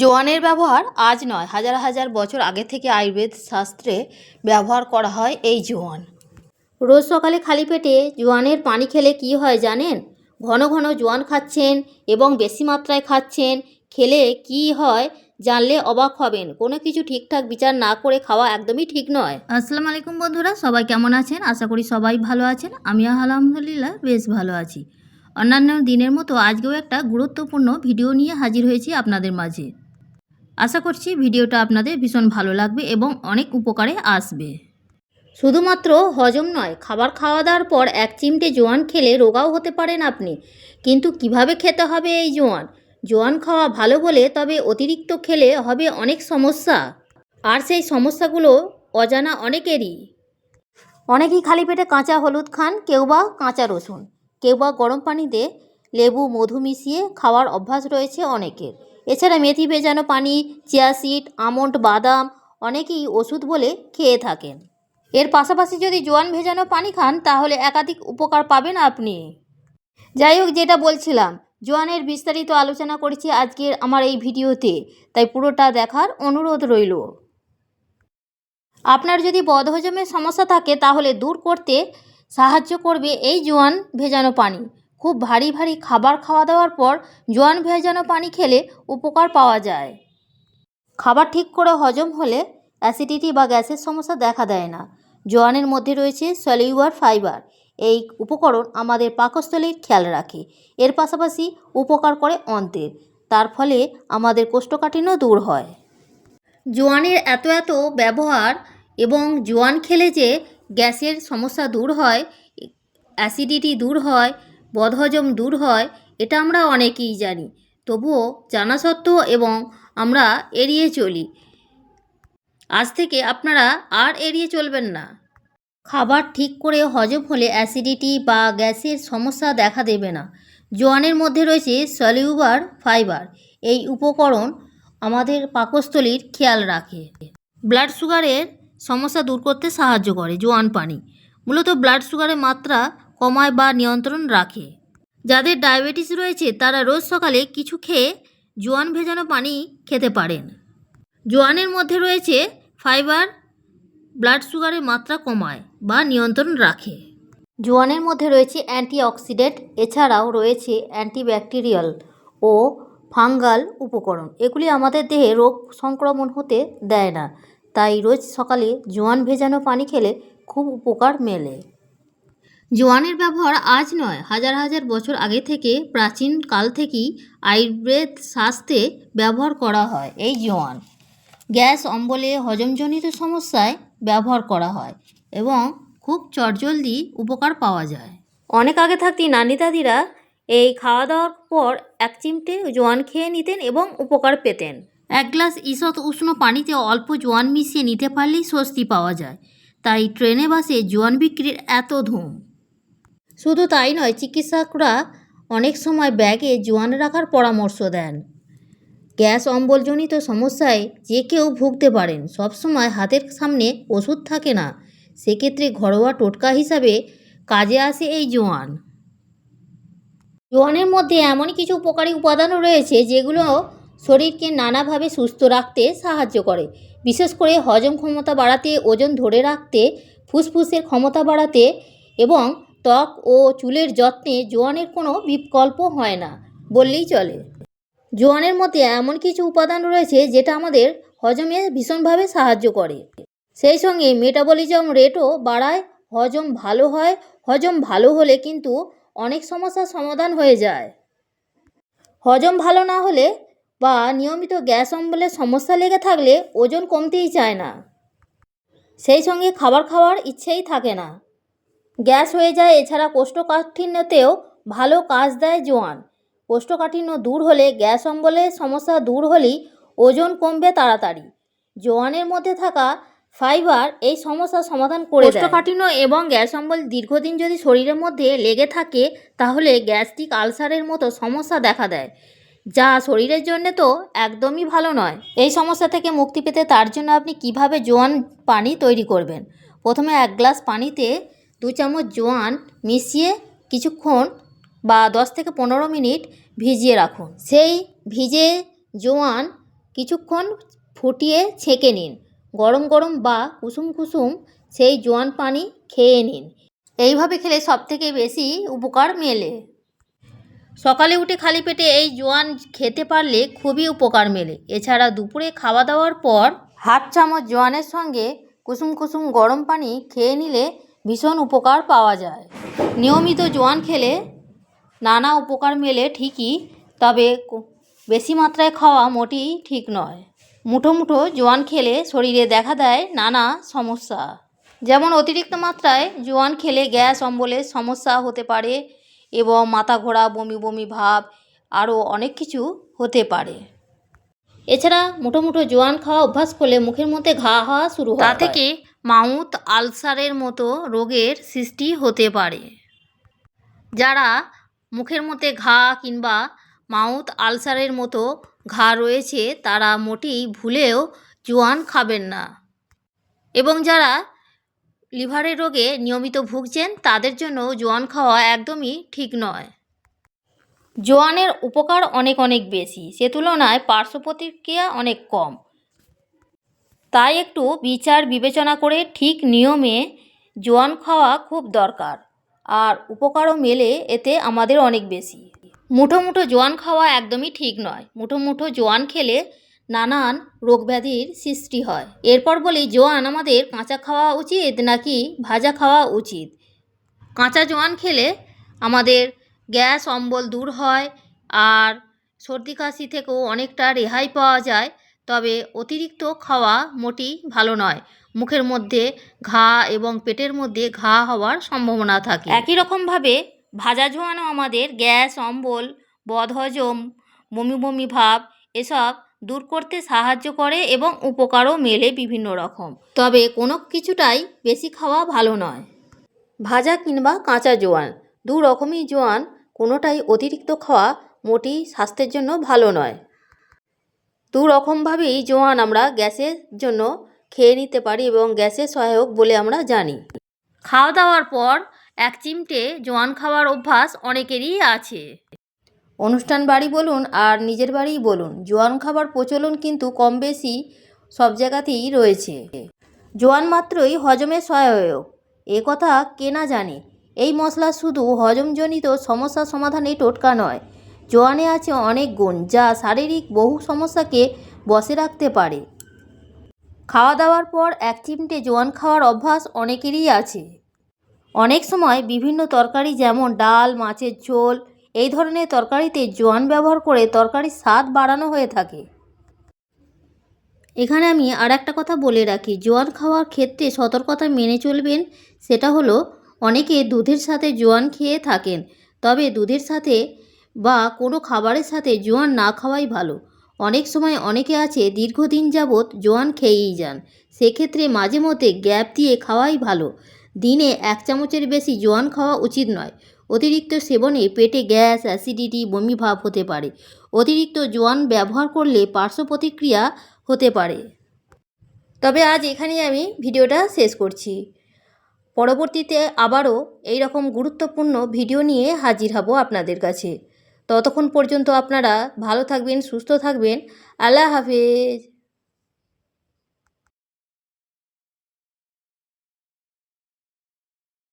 জোয়ানের ব্যবহার আজ নয়, হাজার হাজার বছর আগে থেকে আয়ুর্বেদ শাস্ত্রে ব্যবহার করা হয় এই জোয়ান। রোজ সকালে খালি পেটে জোয়ানের পানি খেলে কি হয় জানেন? ঘন ঘন জোয়ান খাচ্ছেন এবং বেশি মাত্রায় খাচ্ছেন, খেলে কি হয় জানলে অবাক হবেন। কোনো কিছু ঠিকঠাক বিচার না করে খাওয়া একদমই ঠিক নয়। আসসালামু আলাইকুম বন্ধুরা, সবাই কেমন আছেন? আশা করি সবাই ভালো আছেন। আমিও আলহামদুলিল্লাহ বেশ ভালো আছি। অন্যান্য দিনের মতো আজকেও একটা গুরুত্বপূর্ণ ভিডিও নিয়ে হাজির হয়েছি আপনাদের মাঝে। আশা করছি ভিডিওটা আপনাদের ভীষণ ভালো লাগবে এবং অনেক উপকারে আসবে। শুধুমাত্র হজম নয়, খাবার খাওয়া দাওয়ার পর এক চিমটে জোয়ান খেলে রোগাও হতে পারেন আপনি। কিন্তু কীভাবে খেতে হবে এই জোয়ান? জোয়ান খাওয়া ভালো বলে তবে অতিরিক্ত খেলে হবে অনেক সমস্যা। আর সেই সমস্যাগুলো অজানা অনেকেরই। অনেকেই খালি পেটে কাঁচা হলুদ খান, কেউ বা কাঁচা রসুন। কেউ বা গরম পানিতে লেবু, মধু মিশিয়ে খাওয়ার অভ্যাস রয়েছে অনেকের। এছাড়া মেথি ভেজানো পানি, চিয়া সিড, আমন্ড, বাদাম অনেকেই ওষুধ বলে খেয়ে থাকেন। এর পাশাপাশি যদি জোয়ান ভেজানো পানি খান, তাহলে একাধিক উপকার পাবেন আপনি। যাই হোক, যেটা বলছিলাম, জোয়ানের বিস্তারিত আলোচনা করেছি আজকের আমার এই ভিডিওতে, তাই পুরোটা দেখার অনুরোধ রইল। আপনার যদি বদহজমের সমস্যা থাকে, তাহলে দূর করতে সাহায্য করবে এই জোয়ান ভেজানো পানি। খুব ভারী ভারী খাবার খাওয়া দাওয়ার পর জোয়ান ভেজানো পানি খেলে উপকার পাওয়া যায়। খাবার ঠিক করে হজম হলে অ্যাসিডিটি বা গ্যাসের সমস্যা দেখা দেয় না। জোয়ানের মধ্যে রয়েছে সলিউয়ার ফাইবার। এই উপকরণ আমাদের পাকস্থলীর খেয়াল রাখে। এর পাশাপাশি উপকার করে অন্তের তার ফলে আমাদের কোষ্ঠকাঠিন্য দূর হয়। জোয়ানের এত এত ব্যবহার এবং জোয়ান খেলে যে গ্যাসের সমস্যা দূর হয়, অ্যাসিডিটি দূর হয় বদহজম দূর হয়, এটা আমরা অনেকেই জানি। তবুও জানা সত্ত্বেও এবং আমরা এড়িয়ে চলি। আজ থেকে আপনারা আর এড়িয়ে চলবেন না। খাবার ঠিক করে হজম হলে অ্যাসিডিটি বা গ্যাসের সমস্যা দেখা দেবে না। জোয়ানের মধ্যে রয়েছে সলিউবার ফাইবার। এই উপকরণ আমাদের পাকস্থলীর খেয়াল রাখে। ব্লাড সুগারের সমস্যা দূর করতে সাহায্য করে জোয়ান পানি। মূলত ব্লাড সুগারের মাত্রা কমায় বা নিয়ন্ত্রণ রাখে। যাদের ডায়াবেটিস রয়েছে, তারা রোজ সকালে কিছু খেয়ে জোয়ান ভেজানো পানি খেতে পারেন। জোয়ানের মধ্যে রয়েছে ফাইবার, ব্লাড সুগারের মাত্রা কমায় বা নিয়ন্ত্রণ রাখে। জোয়ানের মধ্যে রয়েছে অ্যান্টিঅক্সিডেন্ট, এছাড়াও রয়েছে অ্যান্টিব্যাকটেরিয়াল ও ফাঙ্গাল উপকরণ। এগুলি আমাদের দেহে রোগ সংক্রমণ হতে দেয় না, তাই রোজ সকালে জোয়ান ভেজানো পানি খেলে খুব উপকার মেলে। জোয়ানের ব্যবহার আজ নয়, হাজার হাজার বছর আগে থেকে, প্রাচীন কাল থেকেই আয়ুর্বেদ শাস্ত্রে ব্যবহার করা হয় এই জোয়ান। গ্যাস অম্বলে হজমজনিত সমস্যায় ব্যবহার করা হয় এবং খুব চটজলদি উপকার পাওয়া যায়। অনেক আগে থাকতেই নানি দাদিরা এই খাওয়া দাওয়ার পর এক চিমটে জোয়ান খেয়ে নিতেন এবং উপকার পেতেন। এক গ্লাস ঈষৎ উষ্ণ পানিতে অল্প জোয়ান মিশিয়ে নিতে পারলেই স্বস্তি পাওয়া যায়। তাই ট্রেনে বাসে জোয়ান বিক্রির এত ধুম। শুধু তাই নয়, চিকিৎসকরা অনেক সময় ব্যাগে জোয়ান রাখার পরামর্শ দেন। গ্যাস অম্বলজনিত সমস্যায় যে কেউ ভুগতে পারেন, সবসময় হাতের সামনে ওষুধ থাকে না। সেক্ষেত্রে ঘরোয়া টোটকা হিসাবে কাজে আসে এই জোয়ান। জোয়ানের মধ্যে এমন কিছু উপকারী উপাদানও রয়েছে, যেগুলো শরীরকে নানাভাবে সুস্থ রাখতে সাহায্য করে। বিশেষ করে হজম ক্ষমতা বাড়াতে, ওজন ধরে রাখতে, ফুসফুসের ক্ষমতা বাড়াতে এবং ত্বক ও চুলের যত্নে জোয়ানের কোনো বিকল্প হয় না, বললেই চলে। জোয়ানের মধ্যে এমন কিছু উপাদান রয়েছে যেটা আমাদের হজমে ভীষণভাবে সাহায্য করে। সেই সঙ্গে মেটাবলিজম রেটও বাড়ায়, হজম ভালো হয়, হজম ভালো হলে কিন্তু অনেক সমস্যার সমাধান হয়ে যায়। হজম ভালো না হলে বা নিয়মিত গ্যাস অম্বলের সমস্যা লেগে থাকলে ওজন কমতেই চায় না। সেই সঙ্গে খাবার খাওয়ার ইচ্ছেই থাকে না। গ্যাস হয়ে যায়, এছাড়া কোষ্ঠকাঠিন্যতেও ভালো কাজ দেয় জোয়ান। কোষ্ঠকাঠিন্য দূর হলে গ্যাস অম্বলের সমস্যা দূর হলেই ওজন কমবে তাড়াতাড়ি। জোয়ানের মধ্যে থাকা ফাইবার এই সমস্যার সমাধান করে কোষ্ঠকাঠিন্য এবং গ্যাস অম্বল দীর্ঘদিন যদি শরীরের মধ্যে লেগে থাকে, তাহলে গ্যাস্ট্রিক আলসারের মতো সমস্যা দেখা দেয়, যা শরীরের জন্য তো একদমই ভালো নয়। এই সমস্যা থেকে মুক্তি পেতে তার জন্য আপনি কীভাবে জোয়ান পানি তৈরি করবেন? প্রথমে এক গ্লাস পানিতে দু চামচ জোয়ান মিশিয়ে কিছুক্ষণ বা দশ থেকে পনেরো মিনিট ভিজিয়ে রাখুন। সেই ভিজে জোয়ান কিছুক্ষণ ফুটিয়ে ছেঁকে নিন। গরম গরম বা কুসুম কুসুম সেই জোয়ান পানি খেয়ে নিন। এইভাবে খেলে সবথেকে বেশি উপকার মেলে। সকালে উঠে খালি পেটে এই জোয়ান খেতে পারলে খুবই উপকার মেলে। এছাড়া দুপুরে খাওয়া দাওয়ার পর হাফ চামচ জোয়ানের সঙ্গে কুসুম কুসুম গরম পানি খেয়ে নিলে ভীষণ উপকার পাওয়া যায়। নিয়মিত জোয়ান খেলে নানা উপকার মেলে ঠিকই তবে বেশি মাত্রায় খাওয়া মোটেই ঠিক নয়। মুঠো মুঠো জোয়ান খেলে শরীরে দেখা দেয় নানা সমস্যা। যেমন অতিরিক্ত মাত্রায় জোয়ান খেলে গ্যাস অম্বলের সমস্যা হতে পারে এবং মাথা ঘোরা বমি বমি ভাব আরও অনেক কিছু হতে পারে। এছাড়া মুঠো মুঠো জোয়ান খাওয়া অভ্যাস করলে মুখের মধ্যে ঘা হওয়া শুরু হয় তা থেকে মাউথ আলসারের মতো রোগের সৃষ্টি হতে পারে। যারা মুখের মধ্যে ঘা কিংবা মাউথ আলসারের মতো ঘা রয়েছে, তারা মোটেই ভুলেও জোয়ান খাবেন না। এবং যারা লিভারের রোগে নিয়মিত ভুগছেন, তাদের জন্য জোয়ান খাওয়া একদমই ঠিক নয়। জোয়ানের উপকার অনেক অনেক বেশি। সে তুলনায় পার্শ্ব প্রতিক্রিয়া অনেক কম। তাই একটু বিচার বিবেচনা করে ঠিক নিয়মে জোয়ান খাওয়া খুব দরকার। আর উপকারও মেলে এতে আমাদের অনেক বেশি। মুঠো মুঠো জোয়ান খাওয়া একদমই ঠিক নয়। মুঠো মুঠো জোয়ান খেলে নানান রোগব্যাধির সৃষ্টি হয়। এরপর বলি, জোয়ান আমাদের কাঁচা খাওয়া উচিত নাকি ভাজা খাওয়া উচিত? কাঁচা জোয়ান খেলে আমাদের গ্যাস অম্বল দূর হয়, আর সর্দি কাশি থেকেও অনেকটা রেহাই পাওয়া যায়। তবে অতিরিক্ত খাওয়া মোটেই ভালো নয়। মুখের মধ্যে ঘা এবং পেটের মধ্যে ঘা হওয়ার সম্ভাবনা থাকে। একই রকমভাবে ভাজা জোয়ানও আমাদের গ্যাস, অম্বল, বদহজম, বমি বমি ভাব এসব দূর করতে সাহায্য করে এবং উপকারও মেলে বিভিন্ন রকম। তবে কোনো কিছুটাই বেশি খাওয়া ভালো নয়। ভাজা কিংবা কাঁচা জোয়ান, দু রকমই জোয়ান, কোনোটাই অতিরিক্ত খাওয়া মোটেই স্বাস্থ্যের জন্য ভালো নয়। দু রকমভাবেই জোয়ান আমরা গ্যাসের জন্য খেয়ে নিতে পারি এবং গ্যাসের সহায়ক বলে আমরা জানি। খাওয়া দাওয়ার পর এক চিমটে জোয়ান খাওয়ার অভ্যাস অনেকেরই আছে। অনুষ্ঠান বাড়ি বলুন আর নিজের বাড়িই বলুন জোয়ান খাবার প্রচলন কিন্তু কম বেশি সব জায়গাতেই রয়েছে। জোয়ান মাত্রই হজমের সহায়ক এ কথা কে না জানে। এই মশলা শুধু হজমজনিত সমস্যা সমাধানে টোটকা নয় জোয়ানে আছে অনেক গুণ যা শারীরিক বহু সমস্যাকে বসে রাখতে পারে। খাওয়া দাওয়ার পর এক চিমটে জোয়ান খাওয়ার অভ্যাস অনেকেরই আছে। অনেক সময় বিভিন্ন তরকারি যেমন ডাল, মাছের ঝোল, এই ধরনের তরকারিতে জোয়ান ব্যবহার করে তরকারির স্বাদ বাড়ানো হয়ে থাকে। এখানে আমি আর একটা কথা বলে রাখি, জোয়ান খাওয়ার ক্ষেত্রে সতর্কতা মেনে চলবেন সেটা হলো, অনেকে দুধের সাথে জোয়ান খেয়ে থাকেন, তবে দুধের সাথে বা কোনো খাবারের সাথে জোয়ান না খাওয়াই ভালো। অনেক সময় অনেকে আছে দীর্ঘদিন যাবৎ জোয়ান খেয়েই যান। সেক্ষেত্রে মাঝে মধ্যে গ্যাপ দিয়ে খাওয়াই ভালো। দিনে এক চামচের বেশি জোয়ান খাওয়া উচিত নয়। অতিরিক্ত সেবনে পেটে গ্যাস, অ্যাসিডিটি, বমি ভাব হতে পারে। অতিরিক্ত জোয়ান ব্যবহার করলে পার্শ্ব প্রতিক্রিয়া হতে পারে। তবে আজ এখানেই আমি ভিডিওটা শেষ করছি। পরবর্তীতে আবারও এই রকম গুরুত্বপূর্ণ ভিডিও নিয়ে হাজির হব আপনাদের কাছে। ততক্ষণ পর্যন্ত আপনারা ভালো থাকবেন সুস্থ থাকবেন। আল্লাহ হাফেজ।